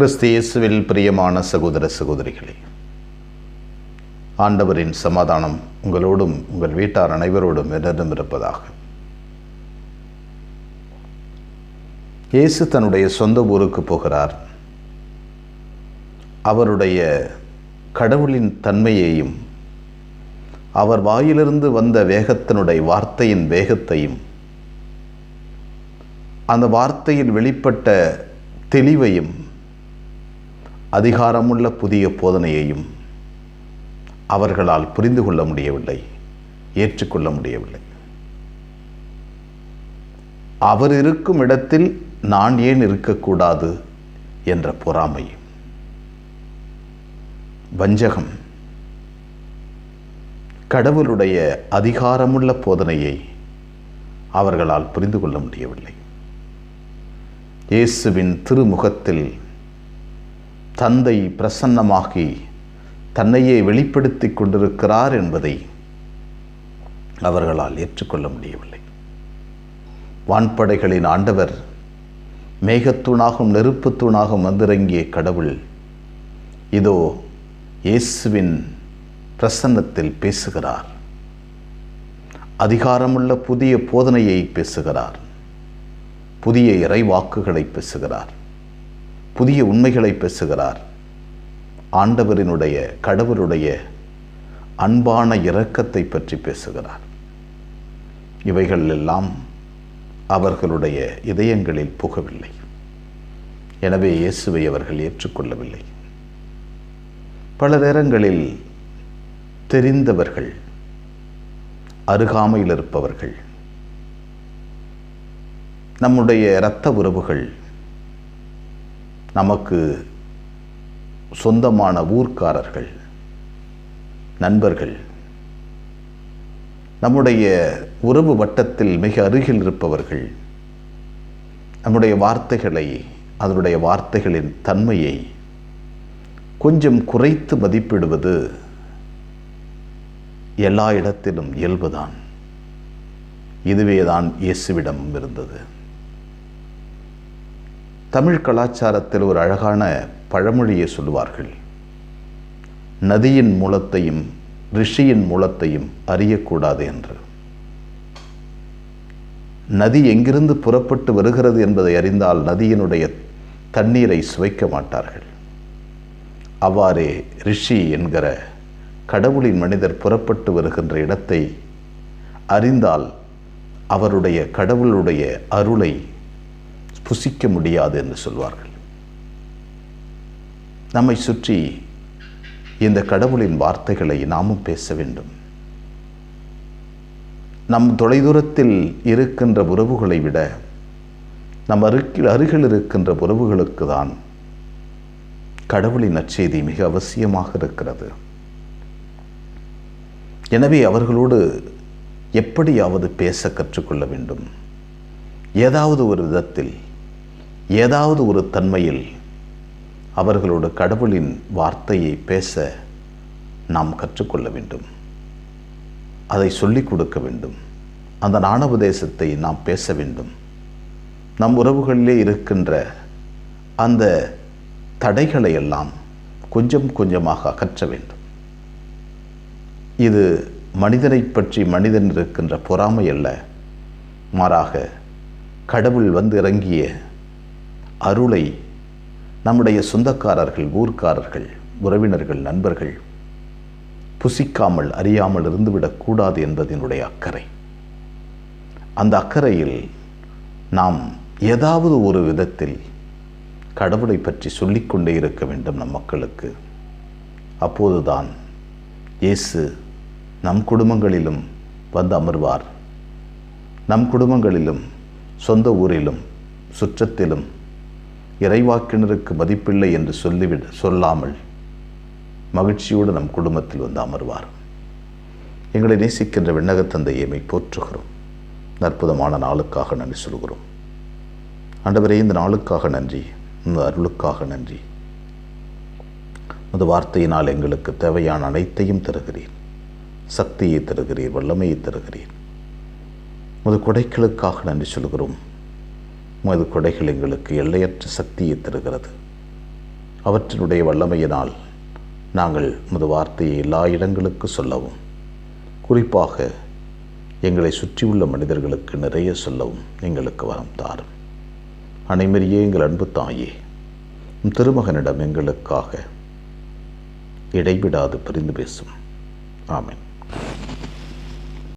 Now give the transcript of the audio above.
கிறிஸ்து இயேசுவில் பிரியமான சகோதர சகோதரிகளே ஆண்டவரின் சமாதானம் உங்களோடும் உங்கள் வீட்டார் அனைவரோடும் என்னிடம் இருப்பதாக இயேசு தன்னுடைய சொந்த ஊருக்கு போகிறார். அவருடைய கடவுளின் தன்மையையும் அவர் வாயிலிருந்து வந்த வேகத்தினுடைய வார்த்தையின் வேகத்தையும் அந்த வார்த்தையில் வெளிப்பட்ட தெளிவையும் அதிகாரமுள்ள புதிய போதனையையும் அவர்களால் புரிந்து கொள்ள முடியவில்லை ஏற்றுக்கொள்ள முடியவில்லை. அவர் இருக்கும் இடத்தில் நான் ஏன் இருக்கக்கூடாது என்ற பொறாமை. வஞ்சகம். கடவுளுடைய அதிகாரமுள்ள போதனையை அவர்களால் புரிந்து கொள்ள முடியவில்லை. இயேசுவின் திருமுகத்தில் தந்தை பிரசன்னமாகி தன்னையே வெளிப்படுத்தி கொண்டிருக்கிறார் என்பதை அவர்களால் ஏற்றுக்கொள்ள முடியவில்லை. வான்படைகளின் ஆண்டவர் மேகத்தூணாகும் நெருப்புத்தூணாகும் வந்திறங்கிய கடவுள் இதோ இயேசுவின் பிரசன்னத்தில் பேசுகிறார். அதிகாரமுள்ள புதிய போதனையை பேசுகிறார். புதிய இறைவாக்குகளை பேசுகிறார். புதிய உண்மைகளை பேசுகிறார். ஆண்டவரினுடைய கடவுளுடைய அன்பான இரக்கத்தை பற்றி பேசுகிறார். இவைகள் எல்லாம் அவர்களுடைய இதயங்களில் புகவில்லை. எனவே இயேசுவை அவர்கள் ஏற்றுக்கொள்ளவில்லை. பல நேரங்களில் தெரிந்தவர்கள் அருகாமையில் இருப்பவர்கள் நம்முடைய இரத்த உறவுகள் நமக்கு சொந்தமான ஊர்க்காரர்கள் நண்பர்கள் நம்முடைய உறவு வட்டத்தில் மிக அருகில் இருப்பவர்கள் நம்முடைய வார்த்தைகளை அதனுடைய வார்த்தைகளின் தன்மையை கொஞ்சம் குறைத்து மதிப்பிடுவது எல்லா இடத்திலும் இயல்புதான். இதுவே தான் இயேசுவிடமும் இருந்தது. தமிழ் கலாச்சாரத்தில் ஒரு அழகான பழமொழியை சொல்லுவார்கள். நதியின் மூலத்தையும் ரிஷியின் மூலத்தையும் அறியக்கூடாது என்று. நதி எங்கிருந்து புறப்பட்டு வருகிறது என்பதை அறிந்தால் நதியினுடைய தண்ணீரை சுவைக்க மாட்டார்கள். அவ்வாறே ரிஷி என்கிற கடவுளின் மனிதர் புறப்பட்டு வருகின்ற இடத்தை அறிந்தால் அவருடைய கடவுளுடைய அருளை புசிக்க முடியாது என்று சொல்வார்கள். நம்மை சுற்றி இந்த கடவுளின் வார்த்தைகளை நாமும் பேச வேண்டும். நம் தொலைதூரத்தில் இருக்கின்ற உறவுகளை விட நம் அருகில் அருகில் இருக்கின்ற உறவுகளுக்கு தான் கடவுளின் நற்செய்தி மிக அவசியமாக இருக்கிறது. எனவே அவர்களோடு எப்படியாவது பேச கற்றுக்கொள்ள வேண்டும். ஏதாவது ஒரு விதத்தில் ஏதாவது ஒரு தன்மையில் அவர்களோட கடவுளின் வார்த்தையை பேச நாம் கற்றுக்கொள்ள வேண்டும். அதை சொல்லிக் கொடுக்க வேண்டும். அந்த ஞானோபதேசத்தை நாம் பேச வேண்டும். நம் உறவுகளிலே இருக்கின்ற அந்த தடைகளை எல்லாம் கொஞ்சம் கொஞ்சமாக அகற்ற வேண்டும். இது மனிதனை பற்றி மனிதன் இருக்கின்ற பொறாமை அல்ல. மாறாக கடவுள் வந்து இறங்கிய அருளை நம்முடைய சொந்தக்காரர்கள் ஊர்க்காரர்கள் உறவினர்கள் நண்பர்கள் புசிக்காமல் அறியாமல் இருந்துவிடக்கூடாது என்பதனுடைய அக்கறை. அந்த அக்கறையில் நாம் ஏதாவது ஒரு விதத்தில் கடவுளை பற்றி சொல்லிக்கொண்டே இருக்க வேண்டும் நம் மக்களுக்கு. அப்போதுதான் இயேசு நம் குடும்பங்களிலும் வந்து அமர்வார். நம் குடும்பங்களிலும் சொந்த ஊரிலும் சுற்றத்திலும் இறைவாக்கினருக்கு மதிப்பில்லை என்று சொல்லிவிட சொல்லாமல் மகிழ்ச்சியோடு நம் குடும்பத்தில் வந்து அமர்வார். எங்களை நேசிக்கின்ற விண்ணகத் தந்தையை போற்றுகிறோம். அற்புதமான நாளுக்காக நன்றி சொல்கிறோம். ஆண்டவரே இந்த நாளுக்காக நன்றி இந்த அருளுக்காக நன்றி. இந்த வார்த்தையினால் எங்களுக்கு தேவையான அனைத்தையும் தருகிறீர். சக்தியை தருகிறீர் வல்லமையை தருகிறீர். முது கொடைகளுக்காக நன்றி சொல்கிறோம். உமது கொடைகள் எங்களுக்கு எல்லையற்ற சக்தியை தருகிறது. அவற்றினுடைய வல்லமையினால் நாங்கள் உமது வார்த்தையை எல்லா இடங்களுக்கு சொல்லவும் குறிப்பாக எங்களை சுற்றியுள்ள மனிதர்களுக்கு நிறைய சொல்லவும் எங்களுக்கு வரம் தாரும். அனைமரியே எங்கள் அன்பு தாயே திருமகனிடம் எங்களுக்காக இடைவிடாது பிரிந்து பேசும். ஆமேன்.